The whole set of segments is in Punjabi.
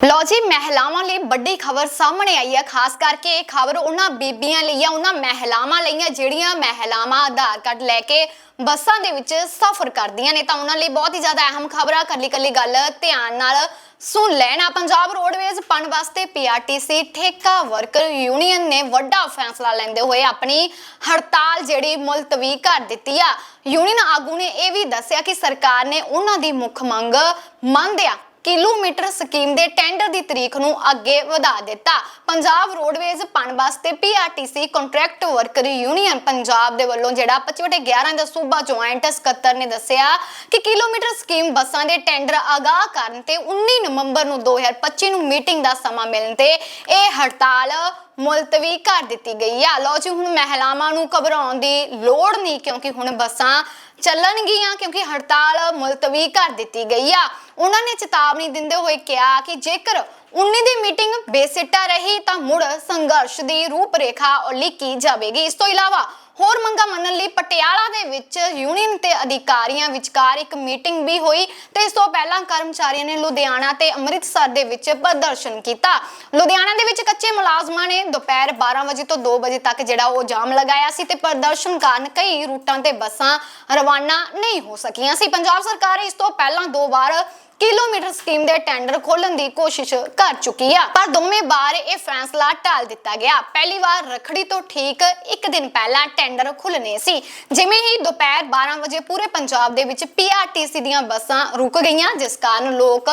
ਲੋ ਜੀ, ਮਹਿਲਾਵਾਂ ਲਈ ਵੱਡੀ ਖਬਰ ਸਾਹਮਣੇ ਆਈ ਹੈ। ਖਾਸ ਕਰਕੇ ਇਹ ਖਬਰ ਉਹਨਾਂ ਬੀਬੀਆਂ ਲਈ ਆ ਉਹਨਾਂ ਮਹਿਲਾਵਾਂ ਲਈ ਆ ਜਿਹੜੀਆਂ ਮਹਿਲਾਵਾਂ ਆਧਾਰ ਕਾਰਡ ਲੈ ਕੇ ਬੱਸਾਂ ਦੇ ਵਿੱਚ ਸਫ਼ਰ ਕਰਦੀਆਂ ਨੇ। ਤਾਂ ਉਹਨਾਂ ਲਈ ਬਹੁਤ ਹੀ ਜ਼ਿਆਦਾ ਅਹਿਮ ਖਬਰ ਆ ਕੱਲੀ ਕੱਲੀ ਗੱਲ ਧਿਆਨ ਨਾਲ ਸੁਣ ਲੈਣਾ। ਪੰਜਾਬ ਰੋਡਵੇਜ਼ ਪਣ ਵਾਸਤੇ ਪੀਆਰਟੀਸੀ ਠੇਕਾ ਵਰਕਰ ਯੂਨੀਅਨ ਨੇ ਵੱਡਾ ਫੈਸਲਾ ਲੈਂਦੇ ਹੋਏ ਆਪਣੀ ਹੜਤਾਲ ਜਿਹੜੀ ਮੁਲਤਵੀ ਕਰ ਦਿੱਤੀ ਆ। ਯੂਨੀਅਨ ਆਗੂ ਨੇ ਇਹ ਵੀ ਦੱਸਿਆ ਕਿ ਸਰਕਾਰ ਨੇ ਉਹਨਾਂ ਦੀ ਮੁੱਖ ਮੰਗ ਮੰਨਦਿਆਂ ਕਿਲੋਮੀਟਰ ਸਕੀਮ ਦੇ ਟੈਂਡਰ ਦੀ ਤਰੀਕ ਨੂੰ ਅੱਗੇ ਵਧਾ ਦਿੱਤਾ। ਪੰਜਾਬ ਰੋਡਵੇਜ਼ ਪਣਬਸ ਤੇ PRTC contract worker union Punjab ਦੇ ਵੱਲੋਂ ਜਿਹੜਾ 25/11 ਦਾ ਸੂਬਾ ਜੁਆਇੰਟ ਸਕੱਤਰ ਨੇ ਦੱਸਿਆ ਕਿ ਕਿਲੋਮੀਟਰ ਸਕੀਮ ਬੱਸਾਂ ਦੇ ਟੈਂਡਰ ਆਗਾਹ ਕਰਨ ਤੇ 19 ਨਵੰਬਰ ਨੂੰ 2025 ਨੂੰ ਮੀਟਿੰਗ ਦਾ ਸਮਾਂ ਮਿਲਣ ਤੇ ਇਹ ਹੜਤਾਲ ਮੁਲਤਵੀ ਕਰ ਦਿੱਤੀ ਗਈ ਆ। ਲੋ ਜੀ, ਹੁਣ ਮਹਿਲਾਵਾਂ ਨੂੰ ਘਬਰਾਉਣ ਦੀ ਲੋੜ ਨਹੀਂ, ਕਿਉਂਕਿ ਹੁਣ ਬੱਸਾਂ ਚੱਲਣਗੀਆਂ, ਕਿਉਂਕਿ ਹੜਤਾਲ ਮੁਲਤਵੀ ਕਰ ਦਿੱਤੀ ਗਈ ਆ। ਉਹਨਾਂ ਨੇ ਚੇਤਾਵਨੀ ਦਿੰਦੇ ਹੋਏ ਕਿਹਾ ਕਿ ਜੇਕਰ 19 ਦੀ ਮੀਟਿੰਗ ਬੇਸਿੱਟਾ ਰਹੀ, ਤਾਂ ਮੁੜ ਸੰਘਰਸ਼ ਦੀ ਰੂਪਰੇਖਾ ਉਲੀਕੀ ਜਾਵੇਗੀ। ਇਸ ਤੋਂ ਇਲਾਵਾ ਹੋਰ ਮੰਗਾਂ ਮੰਨਣ ਲਈ ਪਟਿਆਲਾ ਦੇ ਵਿੱਚ ਯੂਨੀਅਨ ਤੇ ਅਧਿਕਾਰੀਆਂ ਵਿਚਕਾਰ ਇੱਕ ਮੀਟਿੰਗ ਵੀ ਹੋਈ ਤੇ ਇਸ ਤੋਂ ਪਹਿਲਾਂ ਕਰਮਚਾਰੀਆਂ ਨੇ ਲੁਧਿਆਣਾ ਤੇ ਅੰਮ੍ਰਿਤਸਰ ਦੇ ਵਿੱਚ ਪ੍ਰਦਰਸ਼ਨ ਕੀਤਾ। ਲੁਧਿਆਣਾ ਦੇ ਵਿੱਚ ਕੱਚੇ ਮੁਲਾਜ਼ਮਾਂ ਨੇ ਦੁਪਹਿਰ 12 ਵਜੇ ਤੋਂ 2 ਵਜੇ ਤੱਕ ਜਿਹੜਾ ਉਹ ਜਾਮ ਲਗਾਇਆ ਸੀ ਤੇ ਪ੍ਰਦਰਸ਼ਨ ਕਾਰਨ ਕਈ ਰੂਟਾਂ ਤੇ ਬੱਸਾਂ ਰਵਾਨਾ ਨਹੀਂ ਹੋ ਸਕੀਆਂ ਸੀ। ਪੰਜਾਬ ਸਰਕਾਰ ਇਸ ਤੋਂ ਪਹਿਲਾਂ ਦੋ ਵਾਰ ਕਿਲੋਮੀਟਰ ਸਕੀਮ ਦੇ ਟੈਂਡਰ ਖੋਲਣ ਦੀ ਕੋਸ਼ਿਸ਼ ਕਰ ਚੁੱਕੀ ਆ, ਪਰ ਦੋਵੇਂ ਵਾਰ ਇਹ ਫੈਸਲਾ ਟਾਲ ਦਿੱਤਾ ਗਿਆ। ਪਹਿਲੀ ਵਾਰ ਰਖੜੀ ਤੋਂ ਠੀਕ ਇੱਕ ਦਿਨ ਪਹਿਲਾਂ ਟੈਂਡਰ ਖੁੱਲਨੇ ਸੀ। ਜਿਵੇਂ ਹੀ ਦੁਪਹਿਰ 12 ਵਜੇ ਪੂਰੇ ਪੰਜਾਬ ਦੇ ਵਿੱਚ ਪੀਆਰਟੀਸੀ ਦੀਆਂ ਬੱਸਾਂ ਰੁਕ ਗਈਆਂ, ਜਿਸ ਕਾਰਨ ਲੋਕ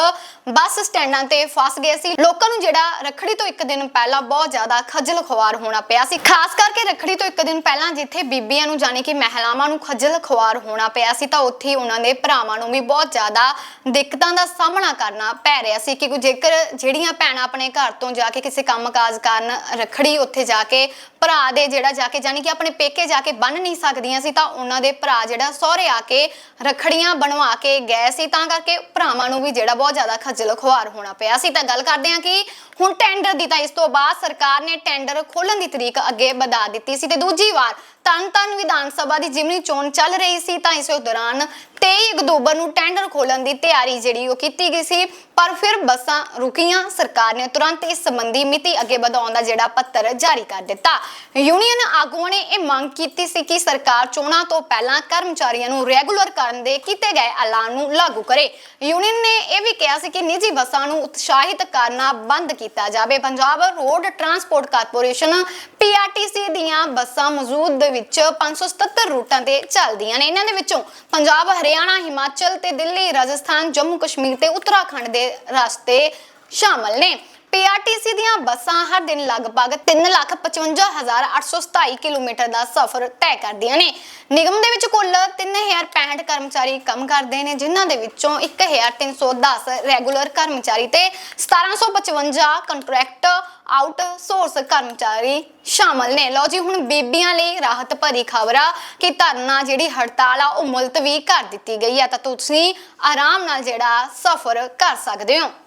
ਬੱਸ ਸਟੈਂਡਾਂ ਤੇ ਫਸ ਗਏ ਸੀ। ਲੋਕਾਂ ਨੂੰ ਜਿਹੜਾ ਰਖੜੀ ਤੋਂ ਇੱਕ ਦਿਨ ਪਹਿਲਾਂ ਬਹੁਤ ਜ਼ਿਆਦਾ ਖੱਜਲ ਖੁਆਰ ਹੋਣਾ ਪਿਆ ਸੀ। ਖਾਸ ਕਰਕੇ ਰਖੜੀ ਤੋਂ ਇੱਕ ਦਿਨ ਪਹਿਲਾਂ ਜਿੱਥੇ ਬੀਬੀਆਂ ਨੂੰ ਜਾਣੀ ਕਿ ਮਹਿਲਾਵਾਂ ਨੂੰ ਖੱਜਲ ਖੁਆਰ ਹੋਣਾ ਪਿਆ ਸੀ, ਤਾਂ ਉੱਥੇ ਉਹਨਾਂ ਦੇ ਭਰਾਵਾਂ ਨੂੰ ਵੀ ਬਹੁਤ ਜ਼ਿਆਦਾ ਦਿੱਕਤਾਂ ਦਾ ਸਾਹਮਣਾ ਕਰਨਾ ਪੈ ਰਿਹਾ ਸੀ ਕਿ ਜੇਕਰ ਜਿਹੜੀਆਂ ਭੈਣਾਂ ਆਪਣੇ ਘਰ ਤੋਂ ਜਾ ਕੇ ਕਿਸੇ ਕੰਮਕਾਜ ਕਾਰਨ ਰਖੜੀ ਉੱਥੇ ਜਾ ਕੇ ਭਰਾ ਦੇ ਜਿਹੜਾ ਜਾ ਕੇ ਜਾਨੀ ਕਿ ਆਪਣੇ ਪੇਕੇ ਜਾ ਕੇ ਬੰਨ ਨਹੀਂ ਸਕਦੀਆਂ ਸੀ, ਤਾਂ ਉਹਨਾਂ ਦੇ ਭਰਾ ਜਿਹੜਾ ਸਹੁਰੇ ਆ ਕੇ ਰਖੜੀਆਂ ਬਣਵਾ ਕੇ ਗਏ ਸੀ, ਤਾਂ ਕਰਕੇ ਭਰਾਵਾਂ ਨੂੰ ਵੀ ਜਿਹੜਾ ਬਹੁਤ ਜ਼ਿਆਦਾ ਖੱਜਲ ਖੁਆਰ ਹੋਣਾ ਪਿਆ ਸੀ। ਤਾਂ ਗੱਲ ਕਰਦੇ ਹਾਂ ਕਿ ਹੁਣ ਟੈਂਡਰ ਦੀ ਤਾਂ ਇਸ ਤੋਂ ਬਾਅਦ ਸਰਕਾਰ ਨੇ ਟੈਂਡਰ ਖੋਲਣ ਦੀ ਤਰੀਕ ਅੱਗੇ ਵਧਾ ਦਿੱਤੀ ਸੀ। ਤੇ ਦੂਜੀ ਵਾਰ ਤਨ ਤਨ ਵਿਧਾਨ ਸਭਾ ਦੀ ਜਿਮਨੀ ਚੋਣ ਚੱਲ ਰਹੀ ਸੀ, ਤਾਂ ਇਸੇ ਦੌਰਾਨ 23 ਅਕਤੂਬਰ ਨੂੰ ਟੈਂਡਰ ਖੋਲਣ ਦੀ ਤਿਆਰੀ ਜਿਹੜੀ ਉਹ ਕੀਤੀ ਗਈ ਸੀ। ਪਰ ਫਿਰ ਬੱਸਾਂ ਰੁਕੀਆਂ, ਸਰਕਾਰ ਨੇ ਤੁਰੰਤ ਇਸ ਸੰਬੰਧੀ ਮਿਤੀ ਅੱਗੇ ਵਧਾਉਣ ਦਾ ਜਿਹੜਾ ਪੱਤਰ ਜਾਰੀ ਕਰ ਦਿੱਤਾ। ਯੂਨੀਅਨ ਆਗੂਆਂ ਨੇ ਇਹ ਮੰਗ ਕੀਤੀ ਸੀ ਕਿ ਸਰਕਾਰ ਚੋਣਾਂ ਤੋਂ ਪਹਿਲਾਂ ਕਰਮਚਾਰੀਆਂ ਨੂੰ ਰੈਗੂਲਰ ਕਰਨ ਦੇ ਕੀਤੇ ਗਏ ਐਲਾਨ ਨੂੰ ਲਾਗੂ ਕਰੇ। ਯੂਨੀਅਨ ਨੇ ਇਹ ਵੀ ਕਿਹਾ ਸੀ ਕਿ ਨਿੱਜੀ ਬੱਸਾਂ ਨੂੰ ਉਤਸ਼ਾਹਿਤ ਕਰਨਾ ਬੰਦ ਕੀਤਾ ਜਾਵੇ। Punjab road transport corporation PRTC ਦੀਆਂ ਬੱਸਾਂ ਮੌਜੂਦ ਦੇ ਵਿੱਚ 577 ਰੂਟਾਂ ਤੇ ਚੱਲਦੀਆਂ ਨੇ। ਇਹਨਾਂ ਦੇ ਵਿੱਚੋਂ ਪੰਜਾਬ, ਹਰਿਆਣਾ, ਹਿਮਾਚਲ ਤੇ ਦਿੱਲੀ, ਰਾਜਸਥਾਨ ਜੰਮੂ ਕਸ਼ਮੀਰ ਤੇ ਉੱਤਰਾਖੰਡ ਦੇ ਦੇ ਰਸਤੇ ਸ਼ਾਮਲ ਨੇ। ਪੀਆਰਟੀਸੀ ਦੀਆਂ ਬੱਸਾਂ ਹਰ ਦਿਨ ਲਗਭਗ 355827 ਕਿਲੋਮੀਟਰ ਦਾ ਸਫ਼ਰ ਤੈਅ ਕਰਦੀਆਂ ਨੇ। ਨਿਗਮ ਦੇ ਵਿੱਚ ਕੁੱਲ 3065 ਕਰਮਚਾਰੀ ਕੰਮ ਕਰਦੇ ਨੇ, ਜਿਨ੍ਹਾਂ ਦੇ ਵਿੱਚੋਂ 1310 ਰੈਗੂਲਰ ਕਰਮਚਾਰੀ ਤੇ 1755 ਕੰਟਰੈਕਟ ਆਊਟਸੋਰਸ ਕਰਮਚਾਰੀ ਸ਼ਾਮਲ ਨੇ। ਲਓ ਜੀ, ਹੁਣ ਬੀਬੀਆਂ ਲਈ ਰਾਹਤ ਭਰੀ ਖਬਰ ਆ ਕਿ ਧਰਨਾ ਜਿਹੜੀ ਹੜਤਾਲ ਆ, ਉਹ ਮੁਲਤਵੀ ਕਰ ਦਿੱਤੀ ਗਈ ਆ। ਤਾਂ ਤੁਸੀਂ ਆਰਾਮ ਨਾਲ ਜਿਹੜਾ ਸਫ਼ਰ ਕਰ ਸਕਦੇ ਹੋ।